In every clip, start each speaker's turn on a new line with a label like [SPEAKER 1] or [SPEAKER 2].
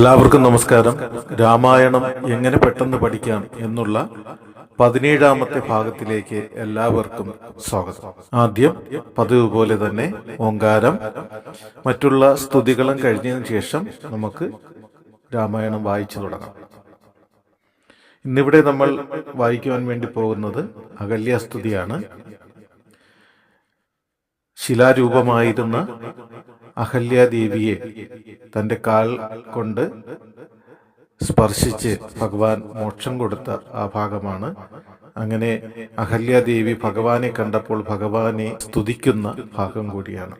[SPEAKER 1] എല്ലാവർക്കും നമസ്കാരം. രാമായണം എങ്ങനെ പെട്ടെന്ന് പഠിക്കാം എന്നുള്ള പതിനേഴാമത്തെ ഭാഗത്തിലേക്ക് എല്ലാവർക്കും സ്വാഗതം. ആദ്യം പതിവ് പോലെ തന്നെ ഓങ്കാരം മറ്റുള്ള സ്തുതികളും കഴിഞ്ഞതിന് ശേഷം നമുക്ക് രാമായണം വായിച്ചു തുടങ്ങാം. ഇന്നിവിടെ നമ്മൾ വായിക്കുവാൻ വേണ്ടി പോകുന്നത് അകല്യാസ്തുതിയാണ് ശിലാരൂപമായിരുന്ന അഹല്യാദേവിയെ തന്റെ കാൽ കൊണ്ട് സ്പർശിച്ച് ഭഗവാൻ മോക്ഷം കൊടുത്ത ആ ഭാഗമാണ്. അങ്ങനെ അഹല്യാദേവി ഭഗവാനെ കണ്ടപ്പോൾ ഭഗവാനെ സ്തുതിക്കുന്ന ഭാഗം കൂടിയാണ്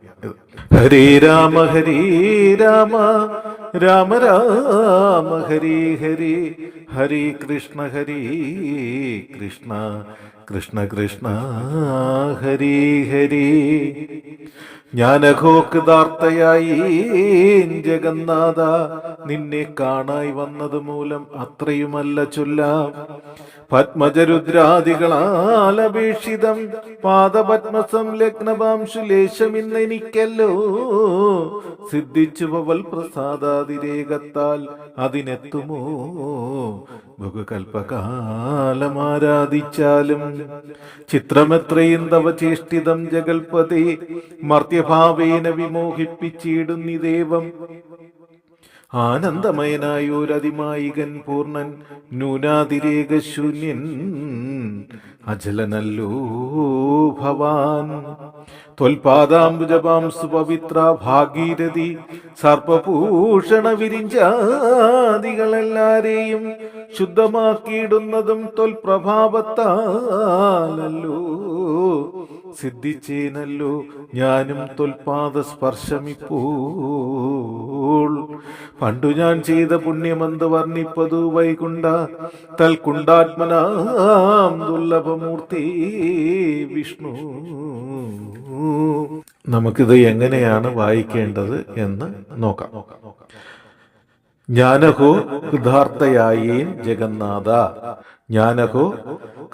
[SPEAKER 1] ഹരേ രാമ ഹരേ രാമ രാമ രാമ ഹരേ ഹരേ ഹരേ കൃഷ്ണ ഹരേ കൃഷ്ണ കൃഷ്ണ കൃഷ്ണ ഹരേ ഹരേ. ഞാനഹോ കൃതാർത്ഥയായി ജഗന്നാഥ നിന്നെ കാണായി വന്നത് മൂലം അത്രയുമല്ല ചൊല്ലാം. പത്മജരുദ്രാദികളാൽ അപേക്ഷിതം പാദപത്മസം ലഗ്നപാംശുലേശമിന്നെനിക്കല്ലോ. സിദ്ധിച്ചു പവൽ പ്രസാദാതിരേകത്താൽ അതിനെത്തുമോ? ബഹുകൽപ്പകാലമാരാധിച്ചാലും ചിത്രമെത്രയും തവ ചേഷ്ടിതം ജഗൽപതി മർത്യഭാവേന വിമോഹിപ്പിച്ചിടുന്നി ദേവം. ആനന്ദമയനായൊരതിമായികൻ പൂർണൻ ന്യൂനാതിരേകശൂന്യൻ അജലനല്ലോ ഭവാൻ. തൊൽപാദാംബുജപാം പവിത്ര ഭാഗീരഥി സർപ്പഭൂഷണ വിരിഞ്ചാദികളെല്ലാരെയും ശുദ്ധമാക്കിയിടുന്നതും ത്വൽപ്രഭാവത്താലല്ലോ സിദ്ധിച്ചേനല്ലോ. ഞാനും തൊൽപാദ സ്പർശമിപ്പോൾ പണ്ടു ഞാൻ ചെയ്ത പുണ്യമെന്ത് വർണിപ്പതു വൈകുണ്ട തൽക്കുണ്ടാത്മനാം ദുർലഭമൂർത്തി വിഷ്ണു. നമുക്കിത് എങ്ങനെയാണ് വായിക്കേണ്ടത് എന്ന് നോക്കാം. ജ്ഞാനഹോ കൃതാർത്ഥയായേൻ ജഗന്നാഥ. ജ്ഞാനഹോ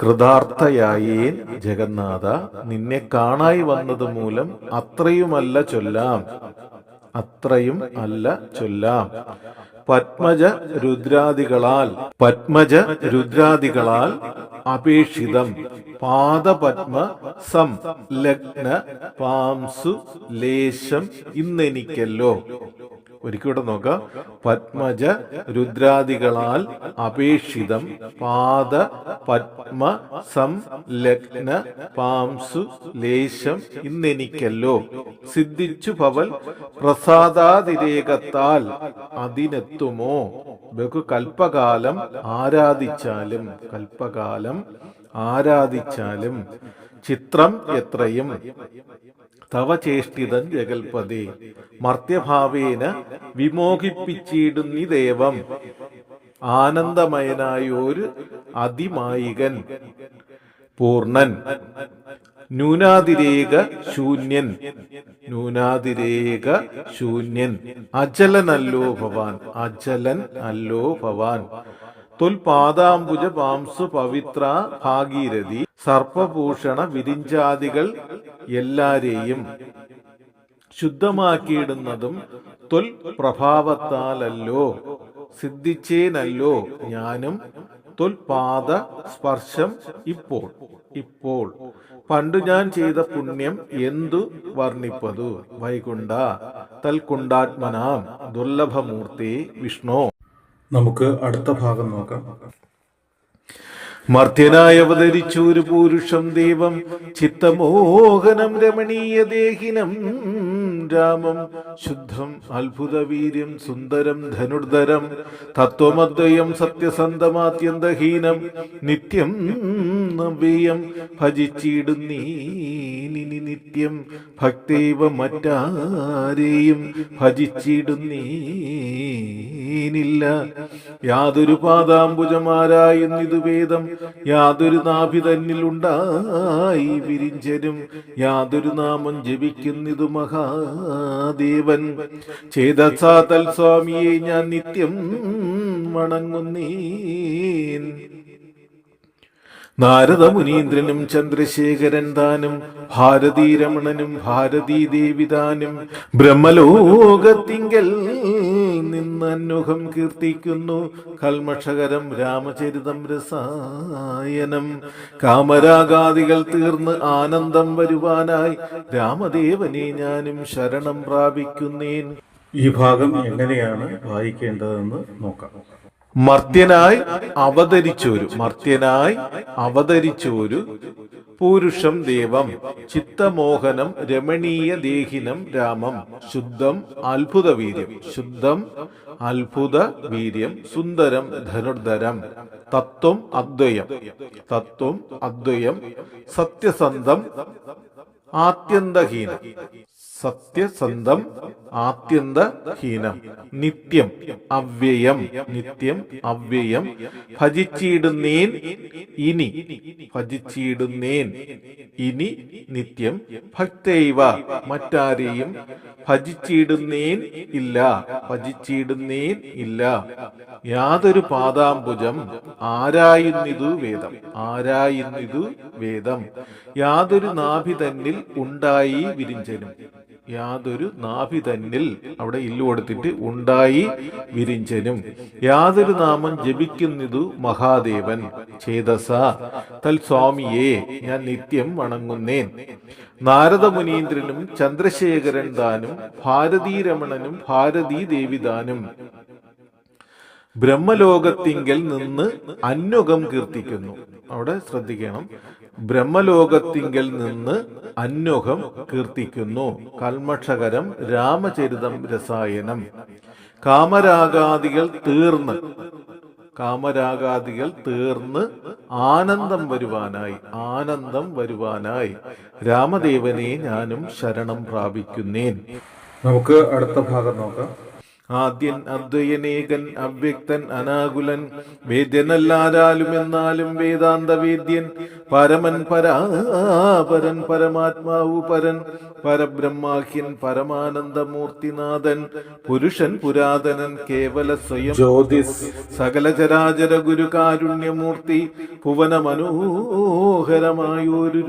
[SPEAKER 1] കൃതാർത്ഥയായേൻ ജഗന്നാഥ. നിന്നെ കാണായി വന്നത് മൂലം അത്രയുമല്ല ചൊല്ലാം. അത്രയും അല്ല ചൊല്ലാം. പത്മജ രുദ്രാദികളാൽ പത്മജ രുദ്രാദികളാൽ അപേക്ഷിതം. പാദപത്മ സം ലഗ്ന പാംസു ലേശം ഇന്നെനിക്കല്ലോ. ഒരിക്കലൂടെ നോക്ക. പത്മജ രുദ്രാദികളാൽ അപേക്ഷിതം പാദ പത്മ സംലഗ്ന പാംസു ലേശം ഇന്നെനിക്കല്ലോ. സിദ്ധിച്ചു ഭവൽ പ്രസാദാതിരേകത്താൽ അതിനെത്തുമോ? ബഹു കൽപ്പകാലം ആരാധിച്ചാലും കൽപ്പകാലം ആരാധിച്ചാലും ചിത്രം എത്രയും തവ ചേഷ്ടിതൻ ജഗൽപതി. മർത്യഭാവേന വിമോഹിപ്പിച്ചിടുന്നി ദേവം ആനന്ദമയനായൊരു അതിമായികൻ. പൂർണൻ. ന്യൂനാതിരേക ശൂന്യൻ. ന്യൂനാതിരേക ശൂന്യൻ. അജലനല്ലോ ഭവാൻ. അജലൻ അല്ലോ ഭവാൻ. തൊൽപാദാംബുജ പാംസു പവിത്ര ഭാഗീരഥി സർപ്പഭൂഷണ വിരിഞ്ചാദികൾ എല്ലാരെയും ശുദ്ധമാക്കിയിടുന്നതും തൊൽ പ്രഭാവത്താലല്ലോ സിദ്ധിച്ചേനല്ലോ ഞാനും തൊൽപാദ സ്പർശം ഇപ്പോൾ ഇപ്പോൾ. പണ്ടു ഞാൻ ചെയ്ത പുണ്യം എന്തു വർണിപ്പതു? വൈകുണ്ട തൽക്കുണ്ടാത്മനാം ദുർലഭമൂർത്തി വിഷ്ണു. നമുക്ക് അടുത്ത ഭാഗം നോക്കാം. മർത്യനായി അവതരിച്ചു ഒരു പുരുഷം ദൈവം ചിത്തമോഹനം രമണീയ ദേഹിനം. രാമം ശുദ്ധം അത്ഭുതവീര്യം സുന്ദരം ധനുർധരം തത്വമദ്വയം സത്യസന്ധമാത്യന്തഹീനം നിത്യം നവ്യം ഭജിച്ചിടുന്നീ നിനി നിത്യം ഭക്തൈവ മറ്റാരെയും ഭജിച്ചിടുന്നീനില്ല യാതൊരു പാദാംബുജമാരായുന്നിതു വേദം യാതൊരു നാഭി തന്നിൽ ഉണ്ടായി വിരിഞ്ചനും യാതൊരു നാമം ജപിക്കുന്നിതു മഹാദേവൻ സാതൽ സ്വാമിയെ ഞാൻ നിത്യം വണങ്ങുന്നീ നാരദ മുനീന്ദ്രനും ചന്ദ്രശേഖരൻ താനും ഭാരതീരമണനും ഭാരതീ ദേവിതാനും ബ്രഹ്മലോകത്തിങ്കൽ നിന്ന് അന്മുഖം കീർത്തിക്കുന്നു കൽമഷകരം രാമചരിതം രസായനം. കാമരാഗാദികൾ തീർന്ന് ആനന്ദം വരുവാനായി രാമദേവനെ ഞാനും ശരണം പ്രാപിക്കുന്നേൻ.
[SPEAKER 2] ഈ ഭാഗം എങ്ങനെയാണ് വായിക്കേണ്ടതെന്ന് നോക്കാം.
[SPEAKER 1] മർത്യനായി അവതരിച്ചോരു മർത്യനായി അവതരിച്ചോരു പുരുഷം ദേവം. ചിത്തമോഹനം രമണീയ ദേഹിനം രാമം. ശുദ്ധം അത്ഭുത വീര്യം ശുദ്ധം അത്ഭുത വീര്യം സുന്ദരം ധനുർധരം. തത്വം അദ്വയം. തത്വം അദ്വയം. സത്യസന്ധം ആത്യന്തഹീനം. സത്യസന്ധം ആത്യന്തഹീനം നിത്യം അവ്യയം നിത്യം അവ്യയം. ഭജിച്ചിടുന്നേൻ ഇനി ഭജിച്ചിടുന്നേൻ ഇനി നിത്യം ഭക്തൈവ. മറ്റാരെയും ഭജിച്ചിടുന്നേൻ ഇല്ല ഭജിച്ചിടുന്നേൻ ഇല്ല. യാതൊരു പാദാംബുജം ആരായുന്നിതു വേദം ആരായുന്നിതു വേദം. യാതൊരു നാഭി തന്നിൽ ഉണ്ടായി വിരിഞ്ചനും. യാതൊരു നാഭി തന്നിൽ അവിടെ ഇല്ലു കൊടുത്തിട്ട് ഉണ്ടായി വിരിഞ്ചനും. യാതൊരു നാമം ജപിക്കുന്നതു മഹാദേവൻ. ചേതസ തൽ സ്വാമിയെ ഞാൻ നിത്യം വണങ്ങുന്നേൻ. നാരദ മുനീന്ദ്രനും ചന്ദ്രശേഖരൻ ദാനും ഭാരതീരമണനും ഭാരതീ ദേവിദാനും ബ്രഹ്മലോകത്തിങ്കൽ നിന്ന് അന്വകം കീർത്തിക്കുന്നു. അവിടെ ശ്രദ്ധിക്കണം. ബ്രഹ്മലോകത്തിങ്കിൽ നിന്ന് അന്യോഹം കീർത്തിക്കുന്നു. കൽമക്ഷകരം രാമചരിതം രസായനം. കാമരാഗാദികൾ തീർന്ന്. കാമരാഗാദികൾ തീർന്ന് ആനന്ദം വരുവാനായി. ആനന്ദം വരുവാനായി. രാമദേവനെ ഞാനും ശരണം പ്രാപിക്കുന്നേൻ.
[SPEAKER 2] നമുക്ക് അടുത്ത ഭാഗം നോക്കാം.
[SPEAKER 1] ആദ്യൻ അദ്വയനേകൻ അവ്യക്തൻ അനാകുലൻ വേദ്യനല്ലാരാലും എന്നാലും വേദാന്ത വേദ്യൻ പരമൻ പരാപരൻ പരമാത്മാവു പരൻ പരബ്രഹ്മാഖ്യൻ പരമാനന്ദമൂർത്തിനാഥൻ പുരുഷൻ പുരാതനൻ കേവല സ്വയം
[SPEAKER 2] ജ്യോതിസ്
[SPEAKER 1] സകല ചരാചര ഗുരു കാരുണ്യമൂർത്തി ഭുവന മനോഹരമായൊരു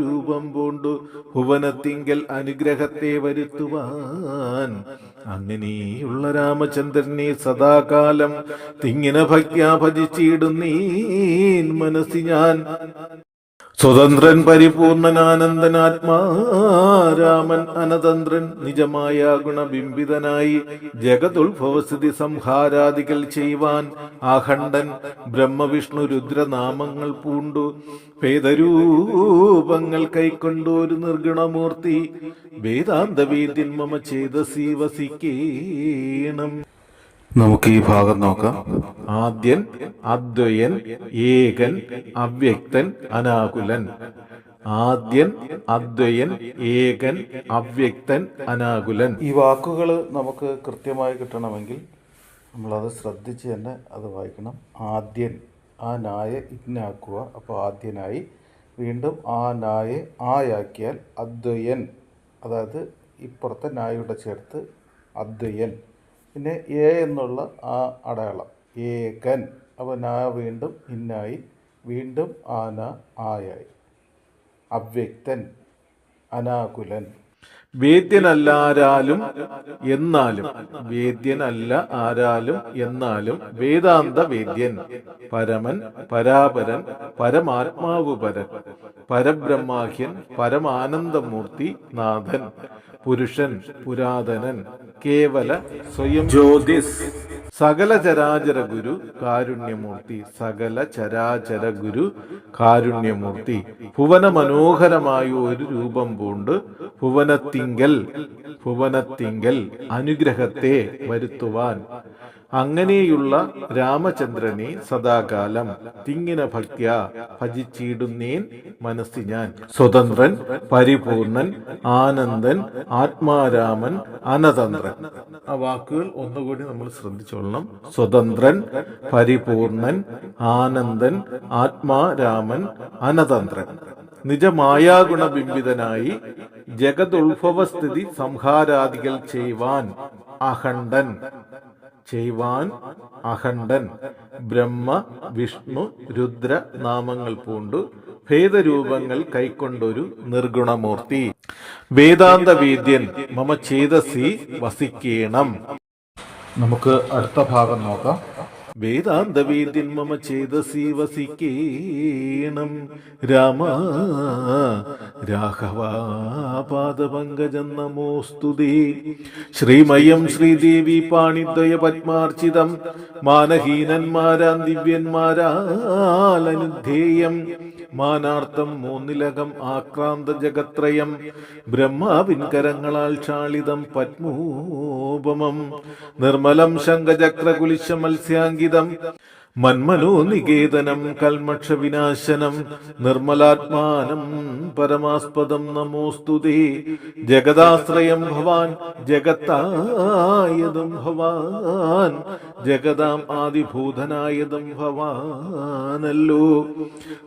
[SPEAKER 1] രൂപം പൂണ്ടു ഭുവനത്തിങ്കൽ അനുഗ്രഹത്തെ വരുത്തുവാൻ അങ്ങനെയുള്ള രാമചന്ദ്രനെ സദാകാലം തിങ്ങിന ഭക്യാ ഭജിച്ചിടുന്നീൻ മനസ്സി ഞാൻ സ്വതന്ത്രൻ പരിപൂർണനാനന്ദനാത്മാരാമൻ അനതന്ത്രൻ നിജമായ ഗുണബിംബിതനായി ജഗതുത്ഭവസ്ഥിതി സംഹാരാദികൾ ചെയ്യുവാൻ ആഖണ്ഡൻ ബ്രഹ്മവിഷ്ണു രുദ്രനാമങ്ങൾ പൂണ്ടു. ഭേദരൂപങ്ങൾ കൈക്കൊണ്ടു ഒരു നിർഗുണമൂർത്തി. വേദാന്തവേദ്യൻ മമ ചേതസി വസിക്കേണം.
[SPEAKER 2] നമുക്ക് ഈ ഭാഗം നോക്കാം.
[SPEAKER 1] ആദ്യൻ അദ്വയൻ ഏകൻ അവ്യക്തൻ അനാകുലൻ. ആദ്യൻ അദ്വയൻ ഏകൻ അവ്യക്തൻ അനാകുലൻ.
[SPEAKER 2] ഈ വാക്കുകൾ നമുക്ക് കൃത്യമായി കിട്ടണമെങ്കിൽ നമ്മളത് ശ്രദ്ധിച്ച് തന്നെ അത് വായിക്കണം. ആദ്യൻ ആ നായ ഇഗ്നാക്കുക. അപ്പോൾ ആദ്യനായി വീണ്ടും ആ നായെ ആയാക്കിയാൽ അദ്വയൻ. അതായത് ഇപ്പുറത്തെ നായയുടെ ചേർത്ത് അദ്വയൻ. പിന്നെ എ എന്നുള്ള ആ അടയാളം. ഏകൻ. അപ്പോൾ നാ വീണ്ടും ഇന്നായി. വീണ്ടും ആന ആയായി. അവ്യക്തൻ. അനാകുലൻ.
[SPEAKER 1] വേദ്യനല്ലാരാലും എന്നാലും വേദ്യനല്ല ആരാലും എന്നാലും വേദാന്ത വേദ്യൻ പരമൻ പരാപരൻ പരമാത്മാവ് പരൻ പരബ്രഹ്മാഹ്യൻ പരമാനന്ദമൂർത്തി നാഥൻ പുരുഷൻ പുരാതനൻ കേവല സ്വയം
[SPEAKER 2] ജ്യോതിസ്.
[SPEAKER 1] സകല ചരാചര ഗുരു കാരുണ്യമൂർത്തി സകല ചരാചര ഗുരു കാരുണ്യമൂർത്തി. ഭുവന മനോഹരമായ ഒരു രൂപം പൂണ്ട് ഭുവനത്തിങ്കൽ ഭുവനത്തിങ്കൽ അനുഗ്രഹത്തെ വരുത്തുവാൻ. അങ്ങനെയുള്ള രാമചന്ദ്രനെ സദാകാലം തിങ്ങിന ഭക്ത്യ ഭജിച്ചിടുന്നേൻ മനസ്സി ഞാൻ. സ്വതന്ത്രൻ പരിപൂർണൻ ആനന്ദൻ ആത്മാരാമൻ അനതന്ത്രൻ. ആ വാക്കുകൾ ഒന്നുകൂടി നമ്മൾ ശ്രദ്ധിച്ചോളണം. സ്വതന്ത്രൻ പരിപൂർണൻ ആനന്ദൻ ആത്മാരാമൻ അനതന്ത്രൻ. നിജമായാഗുണബിംബിതനായി ജഗതുത്ഭവസ്ഥിതി സംഹാരാദികൾ ചെയ്യുവാൻ അഖണ്ഡൻ. ചെയ്യുവാൻ അഖണ്ഡൻ ബ്രഹ്മ വിഷ്ണു രുദ്ര നാമങ്ങൾ പൂണ്ടു. ഭേദരൂപങ്ങൾ കൈക്കൊണ്ടൊരു നിർഗുണമൂർത്തി. വേദാന്ത വേദ്യൻ മമ ചേതസി വസിക്കേണം.
[SPEAKER 2] നമുക്ക് അടുത്ത ഭാഗം നോക്കാം.
[SPEAKER 1] വേദാന്തവേദ്യൻ മമ ചേതസി വസിക്കേണം രാമ രാഘവാപാദപങ്കജം നമോസ്തുതേ ശ്രീമയം ശ്രീദേവി പാണിദ്വയ പത്മാർച്ചിതം. മാനഹീനന്മാരാം ദിവ്യന്മാരാലനുധേയം മാനാർത്ഥം മൂന്നിലകം ആക്രാന്ത ജഗത്രയം ബ്രഹ്മാവിൻ കരങ്ങളാൽ ക്ഷാളിതം പത്മൂപമം നിർമ്മലം ശങ്കചക്രകുലിശ മത്സ്യാങ്കിതം മന്മനോ നികേതനം കൽമക്ഷ വിനാശനം നിർമ്മലാത്മാനം പരമാസ്പദം നമോസ്തുതേ ജഗദാശ്രയം ഭവാൻ ജഗത്തായതും ഭവാൻ ജഗതാം ആദിഭൂതനായതും ഭവാനല്ലോ.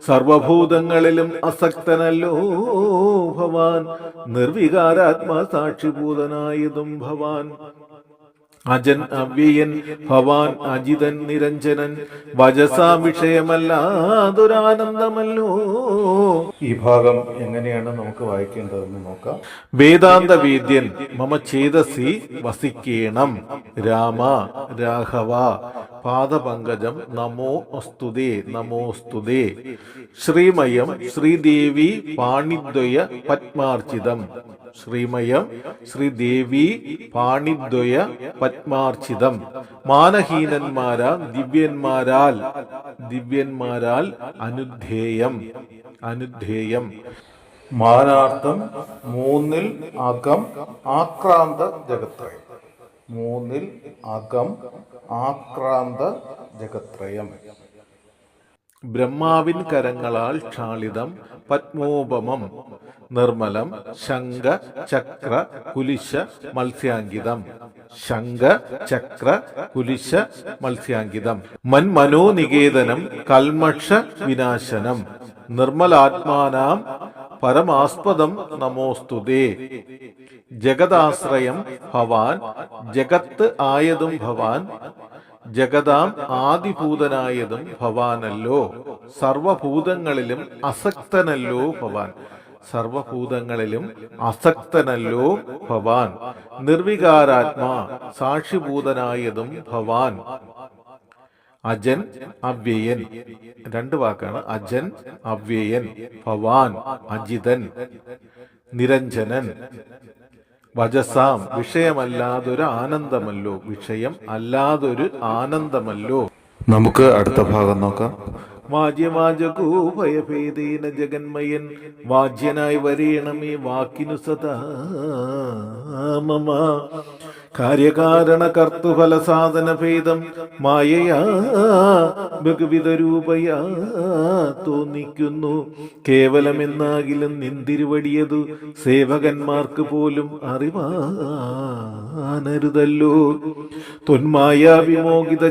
[SPEAKER 1] സർവഭൂതങ്ങളിലും അസക്തനല്ലോ ഭവാൻ നിർവികാരാത്മാ സാക്ഷിഭൂതനായതും ഭവാൻ. അജൻ അവ്യയൻ ഭവാൻ അജിതൻ നിരഞ്ജനൻ വജസാ വിഷയമല്ലാതൊരാനന്ദമല്ലോ
[SPEAKER 2] ഈ ഭാഗം എങ്ങനെയാണ് നമുക്ക് വായിക്കേണ്ടതെന്ന് നോക്കാം.
[SPEAKER 1] വേദാന്ത വേദ്യൻ മമ ചേതസി വസിക്കേണം. രാമ രാഘവ പാദപങ്കജം നമോ അസ്തുതേ നമോസ്തുതേ. ശ്രീമയം ശ്രീദേവി പാണിദ്വയ പത്മാർച്ചിതം. ശ്രീമയം ശ്രീദേവി പാണിദ്വയ പത്മാർച്ചിതം. മാനഹീനന്മാരാ ദിവ്യന്മാരാൽ ദിവ്യന്മാരാൽ അനുധേയം അനുധേയം.
[SPEAKER 2] മാനാർത്ഥം മൂന്നിൽ അകം ആക്രാന്ത ജഗത്രയം. മൂന്നിൽ അകം ആക്രാന്ത ജഗത്രയം.
[SPEAKER 1] ബ്രഹ്മാവിൻ കരങ്ങളാൽ ക്ഷാളിതം പത്മോപമം നിർമ്മലം ശങ്ക ചക്ര കുലിശ മത്സ്യാങ്കിതം. ശങ്ക ചക്ര കുലിശ മത്സ്യാങ്കിതം. മന്മനോനികേതനം കൽമക്ഷ വിനാശനം. നിർമ്മലാത്മാനാം പരമാസ്പദം നമോസ്തുതേ ജഗദാശ്രയം ഭവാൻ ജഗത്ത് ആയതും ഭവാൻ ജഗതാം ആദിഭൂതനായതും ഭവാനല്ലോ. സർവഭൂതങ്ങളിലും അസക്തനല്ലോ ഭവാൻ. സർവഭൂതങ്ങളിലും അസക്തനല്ലോ ഭവാൻ. നിർവികാരാത്മാ സാക്ഷിഭൂതനായതും ഭവാൻ. അജൻ അവ്യയൻ. രണ്ട് വാക്കാണ്. അജൻ അവ്യയൻ ഭവാൻ അജിതൻ നിരഞ്ജനൻ. വജസാം വിഷയമല്ലാതൊരു ആനന്ദമല്ലോ വിഷയം അല്ലാതൊരു ആനന്ദമല്ലോ.
[SPEAKER 2] നമുക്ക് അടുത്ത ഭാഗം നോക്കാം.
[SPEAKER 1] വാജ്യവാചകൂഭയഭേദേന ജഗന്മയൻ വാജ്യനായി വരേണമേ വാക്കിനു സദാ മമ. കാര്യകാരണ കർത്തുഫല സാധന ഭേദം മായയാ ബഹുവിധ രൂപയാ തോന്നിക്കുന്നു. കേവലമെന്നാകിലും നിന്തിരുവടിയതു സേവകന്മാർക്ക് പോലും അറിവാനരുതല്ലോ. തൊന്മായ വിമോഹിത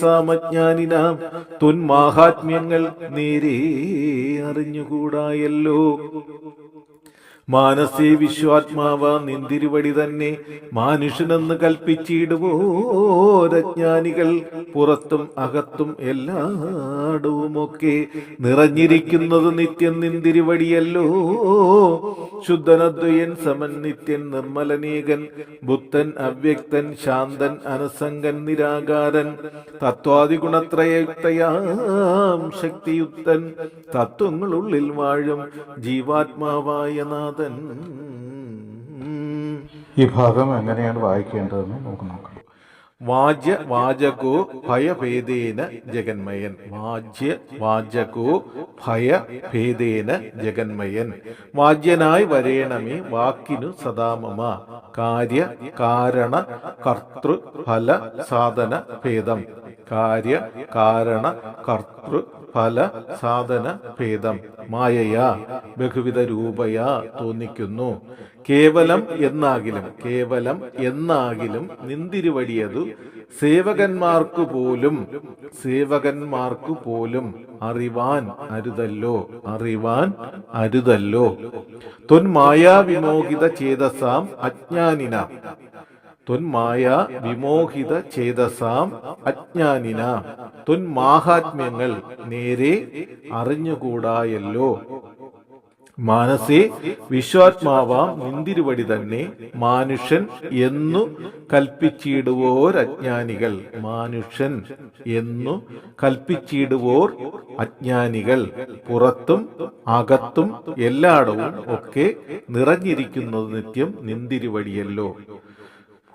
[SPEAKER 1] സാമജ്ഞാനിനാം തൊന്മാഹാത്മ്യങ്ങൾ നേരെ അറിഞ്ഞുകൂടായല്ലോ. മാനസേ വിശ്വാത്മാവ നിന്തിരുവടി തന്നെ മാനുഷനെന്ന് കൽപ്പിച്ചിടുവോരജ്ഞാനികൾ പുറത്തും അകത്തും എല്ലായിടവുമൊക്കെ നിറഞ്ഞിരിക്കുന്നത് നിത്യം നിന്തിരുവടിയല്ലോ. ശുദ്ധനദ്വയൻ സമൻ നിത്യൻ നിർമ്മലനേകൻ ബുദ്ധൻ അവ്യക്തൻ ശാന്തൻ അനസംഗൻ നിരാകാരൻ തത്വാദിഗുണത്രയുക്തയാം ശക്തിയുക്തൻ. തത്വങ്ങളുള്ളിൽ വാഴും ജീവാത്മാവായ നാഥൻ
[SPEAKER 2] ഈ ഭാഗം എങ്ങനെയാണ് വായിക്കേണ്ടതെന്ന് നമുക്ക് നോക്കാം.
[SPEAKER 1] വാജ്യ വാചകോ ഭയഭേദേന ജഗന്മയൻ. വാജ്യ വാചകോ ഭയഭേദേന ജഗന്മയൻ. വാജ്യനായി വരേണമേ വാക്കിനു സദാമമ. കാര്യ കാരണ കർത്തൃ ഫല സാധന ഭേദം. കാര്യ കാരണ കർത്തൃ ഫല സാധന ഭേദം. മായയാ ബഹുവിധ രൂപയാ തോന്നിക്കുന്നു. കേവലം എന്നാകിലും കേവലം എന്നാകിലും നിന്തിരുവടിയതു സേവകന്മാർക്കു പോലും സേവകന്മാർക്കു പോലും അറിവാൻ അരുതല്ലോ അറിവാൻ അരുതല്ലോ. തൊൻ മായാവിമോഹിത ചേതസാം അജ്ഞാനിന. തൊന്മായ വിമോഹിത ചേതസാം അജ്ഞാനിന. തൊന്മാഹാത്മ്യങ്ങൾ നേരെ അറിഞ്ഞുകൂടായല്ലോ. മാനസേ വിശ്വാത്മാവാം നിന്തിരുവടി തന്നെ മാനുഷൻ എന്നു കൽപ്പിച്ചിടുവോർ അജ്ഞാനികൾ. മാനുഷൻ എന്നു കൽപ്പിച്ചിടുവോർ അജ്ഞാനികൾ. പുറത്തും അകത്തും എല്ലായിടവും ഒക്കെ നിറഞ്ഞിരിക്കുന്നത് നിത്യം നിന്തിരുവടിയല്ലോ.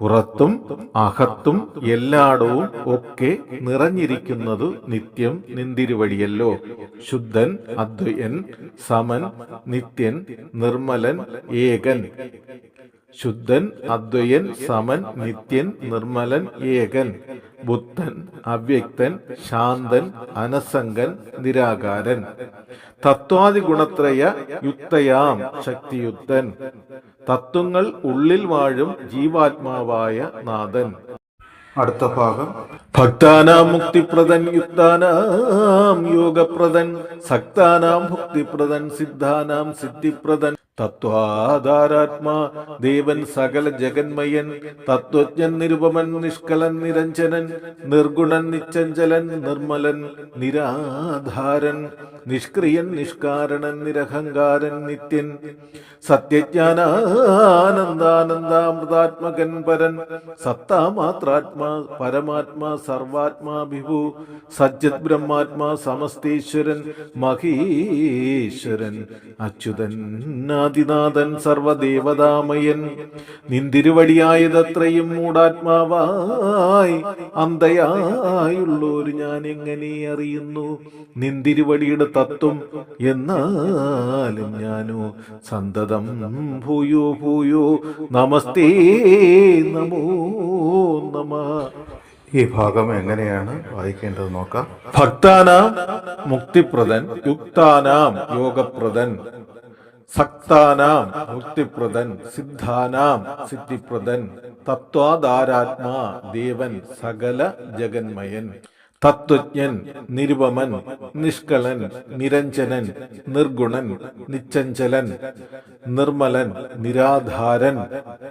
[SPEAKER 1] പുറത്തും അകത്തും എല്ലായിടവും ഒക്കെ നിറഞ്ഞിരിക്കുന്നത് നിത്യം നിന്തിരുവഴിയല്ലോ ശുദ്ധൻ അദ്വയൻ സമൻ നിത്യൻ നിർമ്മലൻ ഏകൻ. ശുദ്ധൻ അദ്വയൻ സമൻ നിത്യൻ നിർമ്മലൻ ഏകൻ. ബുദ്ധൻ അവ്യക്തൻ ശാന്തൻ അനസംഗൻ നിരാകാരൻ. തത്വാദി ഗുണത്രയ യുക്തയാം ശക്തിയുക്തൻ തത്വങ്ങൾ ഉള്ളിൽ വാഴും ജീവാത്മാവായ നാഥൻ.
[SPEAKER 2] അടുത്ത ഭാഗം.
[SPEAKER 1] ഭക്താനാം മുക്തിപ്രദൻ യുക്താനാം യോഗപ്രദൻ സക്താനാം ഭുക്തിപ്രദൻ സിദ്ധാനാം സിദ്ധിപ്രദൻ. തത്വാധാരാത്മാ ദേവൻ സകല ജഗന്മയൻ തത്വജ്ഞൻ നിരുപമൻ നിഷ്കളൻ നിരഞ്ജനൻ നിർഗുണൻ നിച്ചഞ്ചലൻ നിർമ്മലൻ നിരാധാരൻ നിഷ്ക്രിയൻ നിഷ്കാരണൻ നിരഹങ്കാരൻ നിത്യൻ സത്യജ്ഞാനാനന്ദാനന്ദാമൃതാത്മകൻ പരൻ സത്താമാത്രാത്മാ പരമാത്മാ സർവാത്മാ വിഭു സജ്ജത് ബ്രഹ്മാത്മാ സമസ്തീശ്വരൻ മഹീശ്വരൻ അച്യുതൻ ആദിനാഥൻ സർവദേവതാമയൻ. നിന്തിരുവടിയായതത്രയും മൂടാത്മാവായി അന്തയായുള്ളൊരു ഞാൻ എങ്ങനെ അറിയുന്നു? നിന്തിരുവടിയുടെ തത്വം എന്നാലും ഞാനോ സന്തതം ഭൂയോ ഭൂയോ. നമസ്തേ നമോ നമ.
[SPEAKER 2] ഈ ഭാഗം എങ്ങനെയാണ് വായിക്കേണ്ടത് നോക്കാം.
[SPEAKER 1] ഭക്താനാം മുക്തിപ്രദൻ യുക്താനാം യോഗപ്രദൻ. സക്താനാം മുക്തിപ്രദൻ സിദ്ധാനാം സിദ്ധിപ്രദൻ തത്വാധാരാത്മാ ദേവൻ സകല ജഗന്മയൻ തത്വജ്ഞൻ നിരുപമൻ നിഷ്കളൻ നിരഞ്ജനൻ നിർഗുണൻ നിച്ചഞ്ചലൻ നിർമ്മലൻ നിരാധാരൻ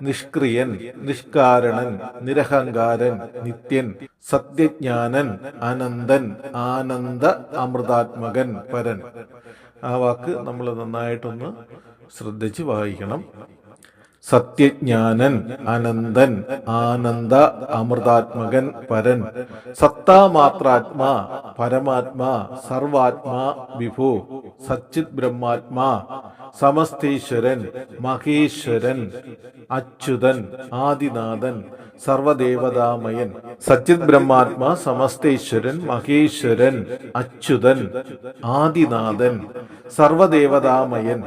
[SPEAKER 1] നിഷ്ക്രിയൻ നിഷ്കാരണൻ നിരഹങ്കാരൻ നിത്യൻ സത്യജ്ഞാനൻ അനന്തൻ ആനന്ദ അമൃതാത്മകൻ പരൻ. ആ വാക്ക് നമ്മൾ നന്നായിട്ടൊന്ന് ശ്രദ്ധിച്ച് വായിക്കണം. സത്യജ്ഞാനൻ അനന്തൻ ആനന്ദ അമൃതാത്മകൻ പരൻ. സത്താമാത്രാത്മാ പരമാത്മാ സർവാത്മാ വിഭു. സച്ചിത് ബ്രഹ്മാത്മാ സമസ്തീശ്വരൻ മഹേശ്വരൻ അച്യുതൻ ആദിനാഥൻ സർവദേവതാമയൻ സച്ചിത് ബ്രഹ്മാത്മാ സമസ്തേശ്വരൻ മഹേശ്വരൻ അച്യുതൻ ആദിനാഥൻ സർവദേവതാമയൻ.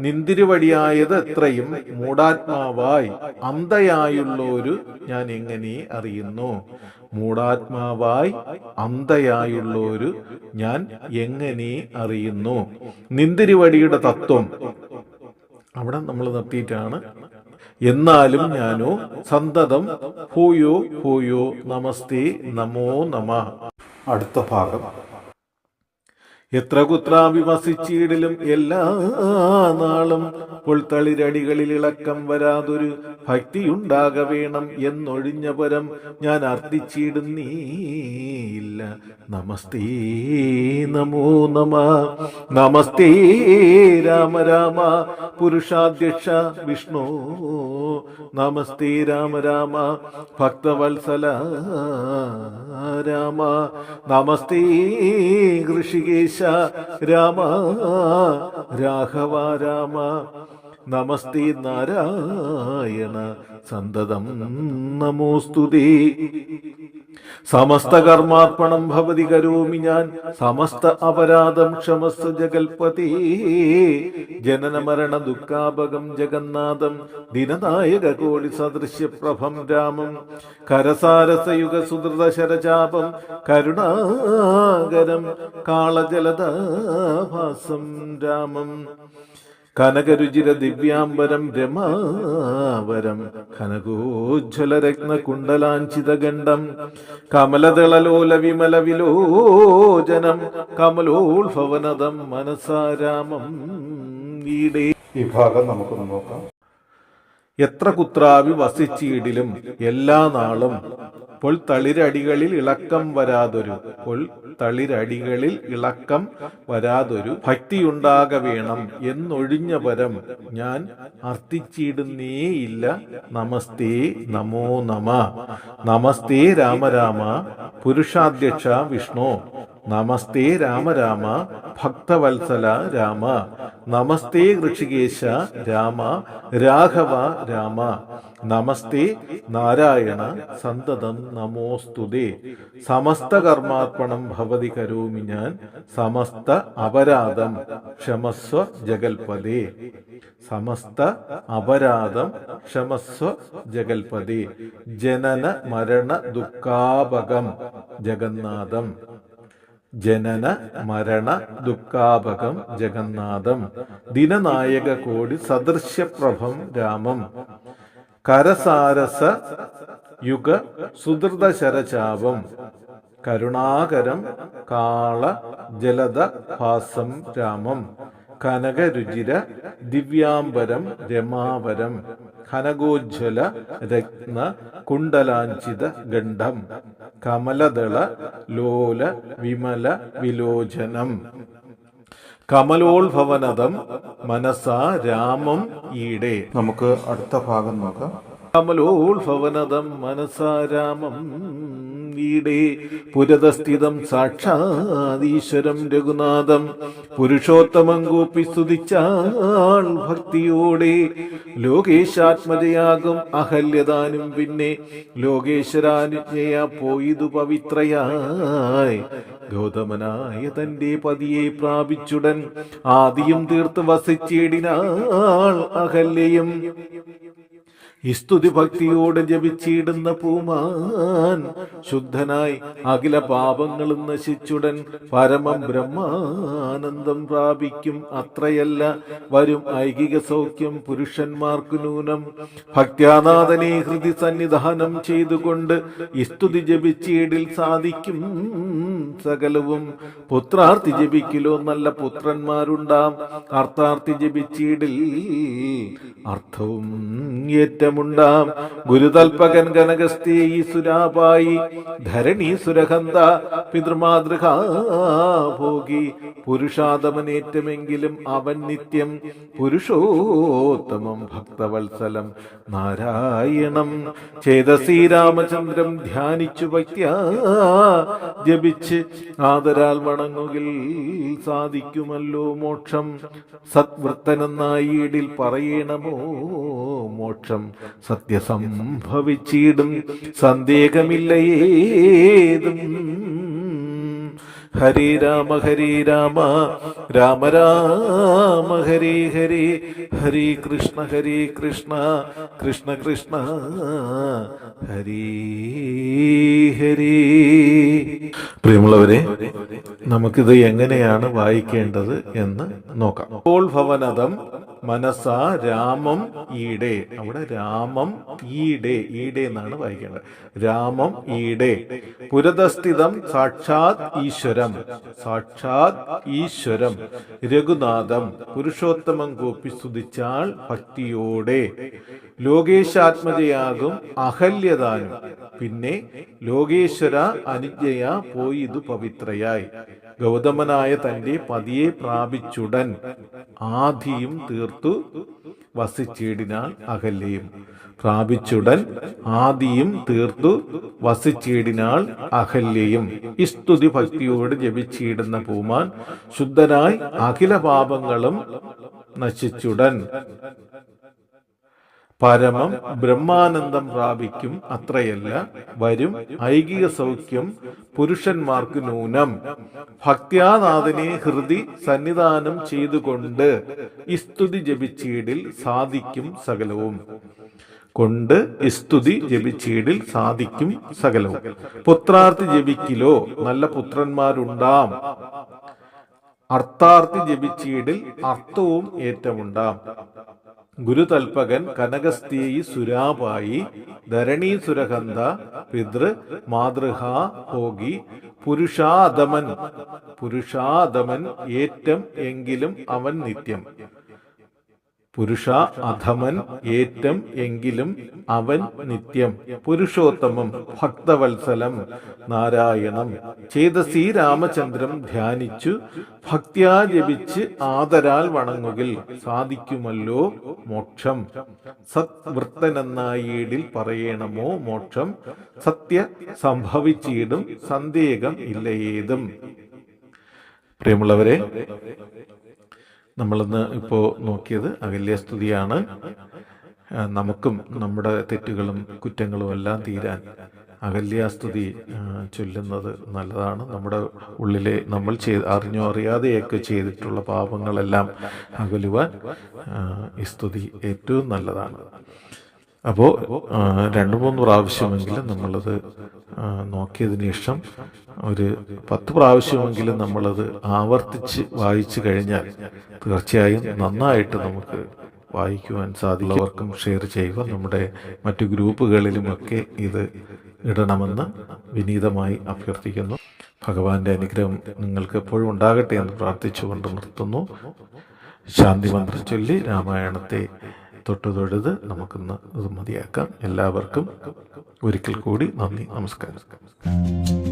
[SPEAKER 1] നിന്തിരുവടിയായത് എത്രയും മൂടാത്മാവായി അന്തയായുള്ളൊരു ഞാൻ എങ്ങനെ അറിയുന്നു? മൂടാത്മാവായി അന്തയായുള്ളൊരു ഞാൻ എങ്ങനെ അറിയുന്നു? നിന്തിരുവടിയുടെ തത്വം. അവിടെ നമ്മൾ നിർത്തിയിട്ടാണ് എന്നാലും ഞാനോ സന്തതം ഭൂയോ ഭൂയോ നമസ്തേ നമോ നമ.
[SPEAKER 2] അടുത്ത ഭാഗം.
[SPEAKER 1] എത്ര കുത്രാവി വസിച്ചിടലും എല്ലാ നാളും പുൽത്തളിരടികളിൽ ഇളക്കം വരാതൊരു ഭക്തിയുണ്ടാക വേണം എന്നൊഴിഞ്ഞ പരം ഞാൻ അർത്ഥിച്ചിടുന്നീല്ല നമസ്തേ നമോ നമ. നമസ്തേ രാമ രാമ. പുരുഷാധ്യക്ഷ വിഷ്ണു. നമസ്തേ രാമ രാമ. ഭക്തവത്സല രാമ. നമസ്തേ ഋഷികേശ രാമ രാഘവ രാമ നമസ്തേ നാരായണ സന്തതം നമോസ്തുതേ സമസ്ത കർമാർപ്പണം ഭവതി കരോമി ഞാൻ. സമസ്ത അപരാധം ക്ഷമസ്ത ജഗൽപതി. ജനന മരണ ദുഃഖാപകം ജഗന്നാഥം. ദിനനായക കോടി സദൃശ്യ പ്രഭം രാമം. കരസാരസയുഗ സുദൃത ശരചാപം. കരുണാകരം കാളജലദാഭാസം രാമം. കനകരുചിര ദിവ്യാംബരം രമാവരം ഖനകോജ്വല രത്ന കുണ്ടലാഞ്ചിത ഗണ്ഡം കമലദളലോല വിമല വിലോചനം കമലോത്ഭവനദം മനസാരാമം ഈടേ.
[SPEAKER 2] ഈ ഭാഗം നമുക്കൊന്ന് നോക്കാം.
[SPEAKER 1] എത്ര കുത്രാവി വസിച്ചിടിലും എല്ലാ നാളും പൊൾ തളിരടികളിൽ ഇളക്കം വരാതൊരു അപ്പോൾ തളിരടികളിൽ ഇളക്കം വരാതൊരു ഭക്തിയുണ്ടാക വേണം എന്നൊഴിഞ്ഞ പരം ഞാൻ അർത്ഥിച്ചിടുന്നേയില്ല. നമസ്തേ നമോ നമ. നമസ്തേ രാമരാമ പുരുഷാധ്യക്ഷ വിഷ്ണു. നമസ്തേ രാമ രാമ ഭക്തവത്സല രാമ. നമസ്തേ ഋഷികേശ രാമ രാഘവ രാമ. നമസ്തേ നാരായണ സന്തതം നമോസ്തുതേ സമസ്ത കർമാർപ്പണം ഭവതി കരോമി ഞാൻ. സമസ്ത അപരാധം ക്ഷമസ്വ ജഗൽപദേ സമസ്ത അപരാധം ക്ഷമസ്വ ജഗൽപദേ ജനന മരണ ദുഃഖാപകം ജഗന്നാഥം. ജനന മരണ ദുഃഖാപകം ജഗന്നാഥം ദിനനായക കോടി സദൃശ്യപ്രഭം രാമം കരസാരസ യുഗ സുദൃതശരചാപം കരുണാകരം കാള ജലദ ഭാസം രാമം. കനകരുചിര ദിവ്യാംബരം രമാവരം ഘനഗോജ്വല രത്ന കുണ്ടലാഞ്ചിത ഗണ്ഡം കമലദള ലോല വിമല വിലോചനം. കമലോത്ഭവനതം മനസാ രാമം ഈടെ.
[SPEAKER 2] നമുക്ക് അടുത്ത ഭാഗം നോക്കാം.
[SPEAKER 1] കമലോത്ഭവനതം മനസാ മനസാരാമം ഈടെ പുരതസ്ഥിതം സാക്ഷാദീശ്വരം രഘുനാഥം. പുരുഷോത്തമം കൂപ്പി സ്തുതിച്ചാൾ ഭക്തിയോടെ. ലോകേശാത്മജയാകും അഹല്യദാനും പിന്നെ. ലോകേശ്വരാനുജ്ഞയ പോയിതു പവിത്രയായി. ഗൗതമനായ തന്റെ പതിയെ പ്രാപിച്ചുടൻ ആദിയും തീർത്ത് വസിച്ചിടിനാൾ അഹല്യയും. ഈ ഭക്തിയോടെ ജപിച്ചിടുന്ന പൂമാൻ ശുദ്ധനായി അഖില പാപങ്ങളും നശിച്ചുടൻ പരമം ബ്രഹ്മാനന്ദം പ്രാപിക്കും. അത്രയല്ല വരും ഐകിക സൗഖ്യം പുരുഷന്മാർക്കു നൂനം ഭക്യാനാഥനെ ഹൃദി സന്നിധാനം ചെയ്തുകൊണ്ട് ഈ സ്തുതി ജപിച്ചീടിൽ സാധിക്കും സകലവും. പുത്രാർത്ഥി ജപിക്കലോ നല്ല പുത്രന്മാരുണ്ടാം. അർത്ഥാർത്ഥി ജപിച്ചീടിൽ അർത്ഥവും ഏറ്റമുണ്ടാം ഗുരുതൽപകൻ ഗനഗസ്തേ ഈ സുരാപായി ധരണി സുരഹന്ത പിതൃമാതൃകാ ഭോഗി. പുരുഷാതമനേറ്റമെങ്കിലും അവൻ നിത്യം പുരുഷോത്തമം ഭക്തവത്സലം. നാരായണം. ചേതസീ രാമചന്ദ്രം ധ്യാനിച്ചു ഭക്ത്യ ജപിച്ച് ആദരാൽ വണങ്ങുകിൽ സാധിക്കുമല്ലോ മോക്ഷം. സത്വൃത്തനെന്നായി ഈടിൽ പറയണമോ മോക്ഷം. സത്യസംഭവിച്ചിടും സന്ദേഹമില്ലയേതും. ഹരി രാമ ഹരി രാമ രാമ രാമ ഹരി ഹരി ഹരി കൃഷ്ണ ഹരി കൃഷ്ണ കൃഷ്ണ കൃഷ്ണ ഹരി ഹരി. പ്രിയമുള്ളവരെ നമുക്കിത് എങ്ങനെയാണ് വായിക്കേണ്ടത് എന്ന് നോക്കാം. അപ്പോൾ ഭവനതം മനസ്സാ രാമം ഈടെ. അവിടെ രാമം ഈടെ ഈടെ എന്നാണ് വായിക്കേണ്ടത്. രാമം ഈടെ. പുരതസ്ഥിതം സാക്ഷാത് ഈശ്വരം. സാക്ഷാത് ഈശ്വരം. രഘുനാഥം പുരുഷോത്തമം കോപ്പി സ്തുതിച്ചാൽ ഭക്തിയോടെ. ലോകേശാത്മജയാകും അഹല്യദാനം പിന്നെ ലോകേശ്വര അനുജ്ഞയ പോയി ഇത് പവിത്രയായി. ഗൗതമനായ തന്റെ പതിയെ പ്രാപിച്ചുടൻ ആധിയും തീർത്തു വസിച്ചേടിനാൽ അഹല്യയും പ്രാപിച്ചുടൻ ആദിയും തീർത്തു വസിച്ചിടിനാൾ അഹല്യയും ഇസ്തുതി ഭക്തിയോട് ജപിച്ചിടുന്ന പൂമാൻ ശുദ്ധനായി അഖില പാപങ്ങളും നശിച്ചുടൻ. പരമം ബ്രഹ്മാനന്ദം പ്രാപിക്കും അത്രയല്ല. വരും ഐകിക സൗഖ്യം പുരുഷന്മാർക്ക് നൂനം ഭക്യാനാഥനെ ഹൃദി സന്നിധാനം ചെയ്തുകൊണ്ട് ഇസ്തുതി ജപിച്ചീടിൽ സാധിക്കും സകലവും. കൊണ്ട് ഇസ്തുതി ജപിച്ചീടിൽ സാധിക്കും സകലവും. പുത്രാർത്ഥി ജപിക്കിലോ നല്ല പുത്രന്മാരുണ്ടാം. അർത്ഥാർത്ഥി ജപിച്ചീടിൽ അർത്ഥവും ഏറ്റമുണ്ടാം ഗുരുതൽപകൻ കനകസ്ഥേയി സുരാപായി ധരണി സുരഹന്ത പിതൃ മാതൃഹാ ഭോഗി പുരുഷാദമൻ പുരുഷാദമൻ ഏറ്റം എങ്കിലും അവൻ നിത്യം. പുരുഷ അധമൻ ഏറ്റം എങ്കിലും അവൻ നിത്യം പുരുഷോത്തമം ഭക്തവത്സലം നാരായണം. ചേതസി രാമചന്ദ്രം ധ്യാനിച്ചു ഭക്തിയാ ജപിച്ച് ആദരാൽ വണങ്ങുകിൽ സാധിക്കുമല്ലോ മോക്ഷം. സത്വൃത്തനെന്നായീടിൽ പറയണമോ മോക്ഷം? സത്യ സംഭവിച്ചിടും സന്ദേഹം ഇല്ലയേതും. പ്രിയമുള്ളവരെ നമ്മളിന്ന് ഇപ്പോൾ നോക്കിയത് അകല്യസ്തുതിയാണ് സ്തുതിയാണ്. നമുക്കും നമ്മുടെ തെറ്റുകളും കുറ്റങ്ങളും എല്ലാം തീരാൻ അകല്യാസ്തുതി ചൊല്ലുന്നത് നല്ലതാണ്. നമ്മുടെ ഉള്ളിലെ നമ്മൾ ചെയ്ത് അറിഞ്ഞോ അറിയാതെയൊക്കെ ചെയ്തിട്ടുള്ള പാപങ്ങളെല്ലാം അകലുവാൻ ഈ സ്തുതി ഏറ്റവും നല്ലതാണ്. അപ്പോൾ രണ്ട് മൂന്ന് പ്രാവശ്യമെങ്കിലും നമ്മളത് നോക്കിയതിന് ശേഷം ഒരു പത്ത് പ്രാവശ്യമെങ്കിലും നമ്മളത് ആവർത്തിച്ച് വായിച്ചു കഴിഞ്ഞാൽ തീർച്ചയായും നന്നായിട്ട് നമുക്ക് വായിക്കുവാൻ സാധിക്കുന്നവർക്കും ഷെയർ ചെയ്യുക. നമ്മുടെ മറ്റു ഗ്രൂപ്പുകളിലുമൊക്കെ ഇത് ഇടണമെന്ന് വിനീതമായി അഭ്യർത്ഥിക്കുന്നു. ഭഗവാന്റെ അനുഗ്രഹം നിങ്ങൾക്ക് എപ്പോഴും ഉണ്ടാകട്ടെ എന്ന് പ്രാർത്ഥിച്ചുകൊണ്ട് നിർത്തുന്നു. ശാന്തി മന്ത്രം ചൊല്ലി രാമായണത്തെ തൊട്ടു തൊഴുത് നമുക്കിന്ന് ഇത് മതിയാക്കാം. എല്ലാവർക്കും ഒരിക്കൽ കൂടി നന്ദി. നമസ്കാരം.